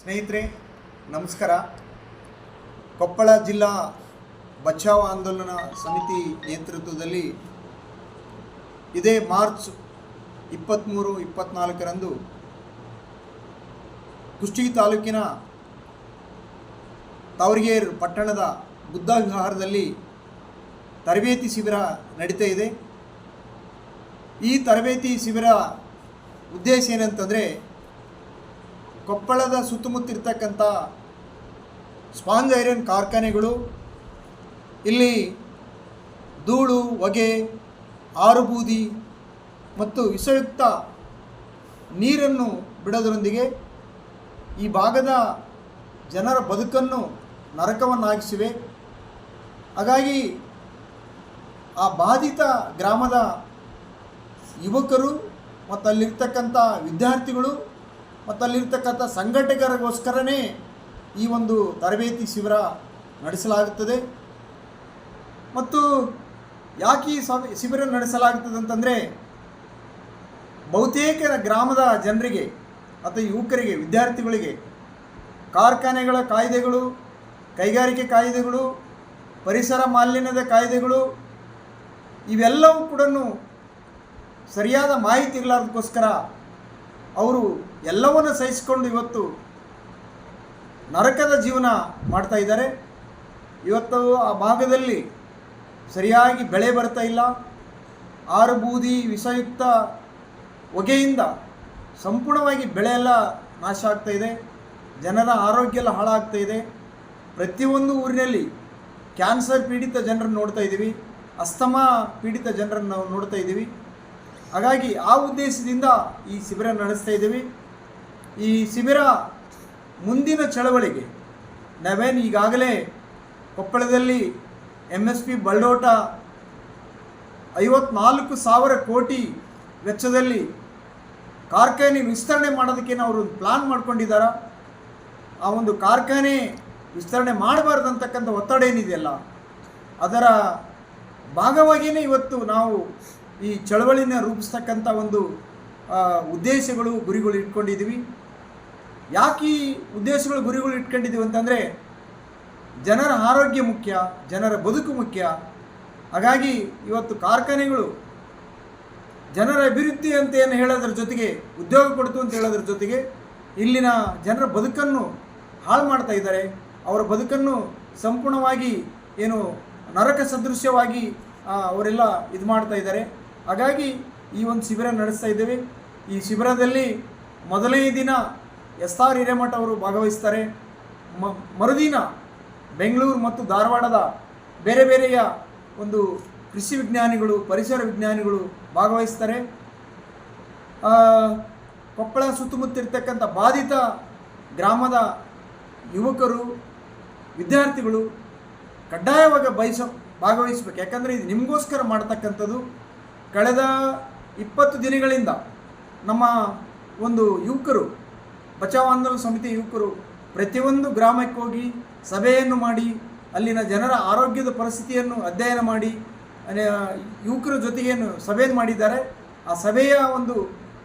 ಸ್ನೇಹಿತರೆ, ನಮಸ್ಕಾರ. ಕೊಪ್ಪಳ ಜಿಲ್ಲಾ ಬಚಾವ್ ಆಂದೋಲನ ಸಮಿತಿ ನೇತೃತ್ವದಲ್ಲಿ ಇದೇ ಮಾರ್ಚ್ ಇಪ್ಪತ್ತ್ಮೂರು ಇಪ್ಪತ್ನಾಲ್ಕರಂದು ಕುಷ್ಟಗಿ ತಾಲೂಕಿನ ತಾವರ್ಗೇರ್ ಪಟ್ಟಣದ ಬುದ್ಧ ವಿಹಾರದಲ್ಲಿ ತರಬೇತಿ ಶಿಬಿರ ನಡೀತಾ ಇದೆ. ಈ ತರಬೇತಿ ಶಿಬಿರ ಉದ್ದೇಶ ಏನಂತಂದರೆ ಕೊಪ್ಪಳದ ಸುತ್ತಮುತ್ತ ಇರ್ತಕ್ಕಂಥ ಸ್ಪಾಂಜ್ ಐರನ್ ಕಾರ್ಖಾನೆಗಳು, ಇಲ್ಲಿ ಧೂಳು, ಹೊಗೆ ಆರು ಬೂದಿ ಮತ್ತು ವಿಷಯುಕ್ತ ನೀರನ್ನು ಬಿಡೋದರೊಂದಿಗೆ ಈ ಭಾಗದ ಜನರ ಬದುಕನ್ನು ನರಕವನ್ನಾಗಿಸಿವೆ. ಹಾಗಾಗಿ ಆ ಬಾಧಿತ ಗ್ರಾಮದ ಯುವಕರು ಮತ್ತು ಅಲ್ಲಿರ್ತಕ್ಕಂಥ ವಿದ್ಯಾರ್ಥಿಗಳು ಮತ್ತು ಅಲ್ಲಿರ್ತಕ್ಕಂಥ ಸಂಘಟಕರಿಗೋಸ್ಕರನೇ ಈ ಒಂದು ತರಬೇತಿ ಶಿಬಿರ ನಡೆಸಲಾಗುತ್ತದೆ. ಮತ್ತು ಯಾಕೆ ಈ ಶಿಬಿರ ನಡೆಸಲಾಗುತ್ತದೆ ಅಂತಂದರೆ ಬಹುತೇಕ ಗ್ರಾಮದ ಜನರಿಗೆ ಅಥವಾ ಯುವಕರಿಗೆ, ವಿದ್ಯಾರ್ಥಿಗಳಿಗೆ ಕಾರ್ಖಾನೆಗಳ ಕಾಯ್ದೆಗಳು, ಕೈಗಾರಿಕೆ ಕಾಯ್ದೆಗಳು, ಪರಿಸರ ಮಾಲಿನ್ಯದ ಕಾಯ್ದೆಗಳು ಇವೆಲ್ಲವೂ ಕೂಡ ಸರಿಯಾದ ಮಾಹಿತಿ ಇರಲಾರ್ದಕ್ಕೋಸ್ಕರ ಅವರು ಎಲ್ಲವನ್ನು ಸಹಿಸಿಕೊಂಡು ಇವತ್ತು ನರಕದ ಜೀವನ ಮಾಡ್ತಾ ಇದ್ದಾರೆ. ಇವತ್ತು ಆ ಭಾಗದಲ್ಲಿ ಸರಿಯಾಗಿ ಬೆಳೆ ಬರ್ತಾ ಇಲ್ಲ. ಆರು ಬೂದಿ ವಿಷಯುಕ್ತ ಹೊಗೆಯಿಂದ ಸಂಪೂರ್ಣವಾಗಿ ಬೆಳೆ ಎಲ್ಲ ನಾಶ ಆಗ್ತಾ ಇದೆ. ಜನರ ಆರೋಗ್ಯ ಎಲ್ಲ ಹಾಳಾಗ್ತಾ ಇದೆ. ಪ್ರತಿಯೊಂದು ಊರಿನಲ್ಲಿ ಕ್ಯಾನ್ಸರ್ ಪೀಡಿತ ಜನರನ್ನು ನೋಡ್ತಾ ಇದ್ದೀವಿ. ಅಸ್ತಮಾ ಪೀಡಿತ ಜನರನ್ನು ನಾವು ನೋಡ್ತಾ ಇದ್ದೀವಿ. ಹಾಗಾಗಿ ಆ ಉದ್ದೇಶದಿಂದ ಈ ಶಿಬಿರ ನಡೆಸ್ತಾ ಇದ್ದೀವಿ. ಈ ಶಿಬಿರ ಮುಂದಿನ ಚಳವಳಿಗೆ ನಾವೇನು ಈಗಾಗಲೇ ಕೊಪ್ಪಳದಲ್ಲಿ ಎಂ ಎಸ್ ಪಿ ಬಲ್ಡೋಟ ಐವತ್ನಾಲ್ಕು ಸಾವಿರ ಕೋಟಿ ವೆಚ್ಚದಲ್ಲಿ ಕಾರ್ಖಾನೆ ವಿಸ್ತರಣೆ ಮಾಡೋದಕ್ಕೆ ಅವರು ಒಂದು ಪ್ಲಾನ್ ಮಾಡ್ಕೊಂಡಿದ್ದಾರೆ ಆ ಒಂದು ಕಾರ್ಖಾನೆ ವಿಸ್ತರಣೆ ಮಾಡಬಾರ್ದು ಅಂತಕ್ಕಂಥ ಒತ್ತಡ ಏನಿದೆಯಲ್ಲ, ಅದರ ಭಾಗವಾಗಿಯೇ ಇವತ್ತು ನಾವು ಈ ಚಳವಳಿನ ರೂಪಿಸ್ತಕ್ಕಂಥ ಒಂದು ಉದ್ದೇಶಗಳು ಗುರಿಗಳು ಇಟ್ಕೊಂಡಿದ್ದೀವಿ ಯಾಕೆ ಈ ಉದ್ದೇಶಗಳು ಗುರಿಗಳು ಇಟ್ಕೊಂಡಿದ್ದೀವಿ ಅಂತಂದರೆ, ಜನರ ಆರೋಗ್ಯ ಮುಖ್ಯ, ಜನರ ಬದುಕು ಮುಖ್ಯ. ಹಾಗಾಗಿ ಇವತ್ತು ಕಾರ್ಖಾನೆಗಳು ಜನರ ಅಭಿವೃದ್ಧಿ ಅಂತ ಏನು ಹೇಳೋದ್ರ ಜೊತೆಗೆ, ಉದ್ಯೋಗ ಕೊಡ್ತು ಅಂತ ಹೇಳೋದ್ರ ಜೊತೆಗೆ, ಇಲ್ಲಿನ ಜನರ ಬದುಕನ್ನು ಹಾಳು ಮಾಡ್ತಾ ಇದ್ದಾರೆ. ಅವರ ಬದುಕನ್ನು ಸಂಪೂರ್ಣವಾಗಿ ಏನು ನರಕ ಸದೃಶ್ಯವಾಗಿ ಅವರೆಲ್ಲ ಇದು ಮಾಡ್ತಾ ಇದ್ದಾರೆ. ಹಾಗಾಗಿ ಈ ಒಂದು ಶಿಬಿರ ನಡೆಸ್ತಾ ಇದ್ದೇವೆ. ಈ ಶಿಬಿರದಲ್ಲಿ ಮೊದಲನೇ ದಿನ ಎಸ್ ಆರ್ ಹಿರೇಮಠ ಅವರು ಭಾಗವಹಿಸ್ತಾರೆ. ಮ, ಮರುದಿನ ಬೆಂಗಳೂರು ಮತ್ತು ಧಾರವಾಡದ ಬೇರೆ ಬೇರೆಯ ಒಂದು ಕೃಷಿ ವಿಜ್ಞಾನಿಗಳು, ಪರಿಸರ ವಿಜ್ಞಾನಿಗಳು ಭಾಗವಹಿಸ್ತಾರೆ. ಕೊಪ್ಪಳ ಸುತ್ತಮುತ್ತ ಇರ್ತಕ್ಕಂಥ ಬಾಧಿತ ಗ್ರಾಮದ ಯುವಕರು, ವಿದ್ಯಾರ್ಥಿಗಳು ಕಡ್ಡಾಯವಾಗಿ ಬಯಸ, ಭಾಗವಹಿಸ್ಬೇಕು. ಯಾಕಂದರೆ ಇದು ನಿಮಗೋಸ್ಕರ ಮಾಡ್ತಕ್ಕಂಥದ್ದು. ಕಳೆದ ಇಪ್ಪತ್ತು ದಿನಗಳಿಂದ ನಮ್ಮ ಒಂದು ಯುವಕರು, ಬಚಾವ್ ಆಂದೋಲನ ಸಮಿತಿ ಯುವಕರು ಪ್ರತಿಯೊಂದು ಗ್ರಾಮಕ್ಕೆ ಹೋಗಿ ಸಭೆಯನ್ನು ಮಾಡಿ, ಅಲ್ಲಿನ ಜನರ ಆರೋಗ್ಯದ ಪರಿಸ್ಥಿತಿಯನ್ನು ಅಧ್ಯಯನ ಮಾಡಿ ಯುವಕರ ಜೊತೆಗೇನು ಸಭೆಯನ್ನು ಮಾಡಿದ್ದಾರೆ. ಆ ಸಭೆಯ ಒಂದು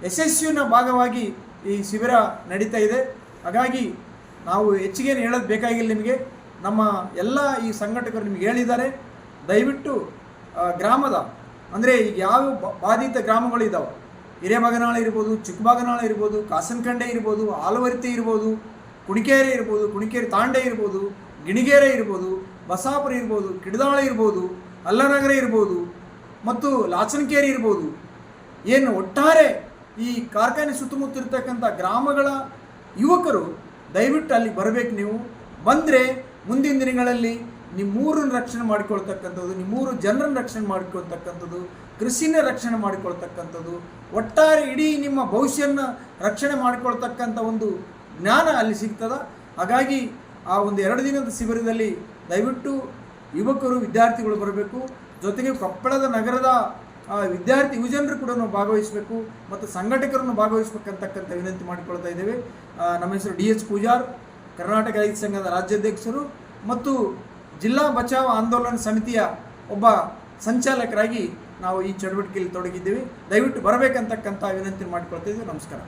ಯಶಸ್ವಿನ ಭಾಗವಾಗಿ ಈ ಶಿಬಿರ ನಡೀತಾ ಇದೆ. ಹಾಗಾಗಿ ನಾವು ಹೆಚ್ಚಿಗೆ ಹೇಳೋದು ಬೇಕಾಗಿಲ್ಲ ನಿಮಗೆ. ನಮ್ಮ ಎಲ್ಲ ಈ ಸಂಘಟಕರು ನಿಮಗೆ ಹೇಳಿದ್ದಾರೆ. ದಯವಿಟ್ಟು ಗ್ರಾಮದ ಅಂದರೆ ಈಗ ಯಾವ ಬಾಧಿತ ಗ್ರಾಮಗಳು ಇದ್ದಾವೆ ಹಿರೇಮಗನಾಳ ಇರ್ಬೋದು ಚಿಕ್ಕಬಾಗನಾಳ ಇರ್ಬೋದು, ಕಾಸನಕಂಡೆ ಇರ್ಬೋದು ಆಲವರ್ತಿ ಇರ್ಬೋದು, ಕುಣಿಕೇರಿ ಇರ್ಬೋದು, ಕುಣಿಕೇರಿ ತಾಂಡೆ ಇರ್ಬೋದು, ಗಿಣಿಗೇರೆ ಇರ್ಬೋದು, ಬಸಾಪುರ ಇರ್ಬೋದು, ಕಿಡದಾಳ ಇರ್ಬೋದು, ಅಲ್ಲನಗರ ಇರ್ಬೋದು ಮತ್ತು ಲಾಚನಕೇರಿ ಇರ್ಬೋದು. ಏನು ಒಟ್ಟಾರೆ ಈ ಕಾರ್ಖಾನೆ ಸುತ್ತಮುತ್ತ ಇರ್ತಕ್ಕಂಥ ಗ್ರಾಮಗಳ ಯುವಕರು ದಯವಿಟ್ಟು ಅಲ್ಲಿಗೆ ಬರಬೇಕು ನೀವು. ಬಂದರೆ ಮುಂದಿನ ದಿನಗಳಲ್ಲಿ ನಿಮ್ಮೂರನ್ನು ರಕ್ಷಣೆ ಮಾಡಿಕೊಳ್ತಕ್ಕಂಥದ್ದು, ನಿಮ್ಮೂರು ಜನರನ್ನು ರಕ್ಷಣೆ ಮಾಡಿಕೊಳ್ತಕ್ಕಂಥದ್ದು, ಕೃಷಿನ ರಕ್ಷಣೆ ಮಾಡಿಕೊಳ್ತಕ್ಕಂಥದ್ದು, ಒಟ್ಟಾರೆ ಇಡೀ ನಿಮ್ಮ ಭವಿಷ್ಯನ ರಕ್ಷಣೆ ಮಾಡಿಕೊಳ್ತಕ್ಕಂಥ ಒಂದು ಜ್ಞಾನ ಅಲ್ಲಿ ಸಿಗ್ತದ. ಹಾಗಾಗಿ ಆ ಒಂದು ಎರಡು ದಿನದ ಶಿಬಿರದಲ್ಲಿ ದಯವಿಟ್ಟು ಯುವಕರು, ವಿದ್ಯಾರ್ಥಿಗಳು ಬರಬೇಕು. ಜೊತೆಗೆ ಕೊಪ್ಪಳದ ನಗರದ ವಿದ್ಯಾರ್ಥಿ ಯುವಜನರು ಕೂಡ ನಾವು ಭಾಗವಹಿಸಬೇಕು ಮತ್ತು ಸಂಘಟಕರನ್ನು ಭಾಗವಹಿಸಬೇಕಂತಕ್ಕಂಥ ವಿನಂತಿ ಮಾಡಿಕೊಳ್ತಾ ಇದ್ದೇವೆ. ನಮ್ಮ ಹೆಸರು ಡಿ ಎಚ್ ಪೂಜಾರ್, ಕರ್ನಾಟಕ ರೈತ ಸಂಘದ ರಾಜ್ಯಾಧ್ಯಕ್ಷರು ಮತ್ತು ಜಿಲ್ಲಾ ಬಚಾವ್ ಆಂದೋಲನ ಸಮಿತಿಯ ಒಬ್ಬ ಸಂಚಾಲಕರಾಗಿ ನಾವು ಈ ಚಟುವಟಿಕೆಯಲ್ಲಿ ತೊಡಗಿದ್ದೀವಿ. ದಯವಿಟ್ಟು ಬರಬೇಕಂತಕ್ಕಂಥ ವಿನಂತಿ ಮಾಡಿಕೊಳ್ತಿದ್ದೀವಿ ನಮಸ್ಕಾರ.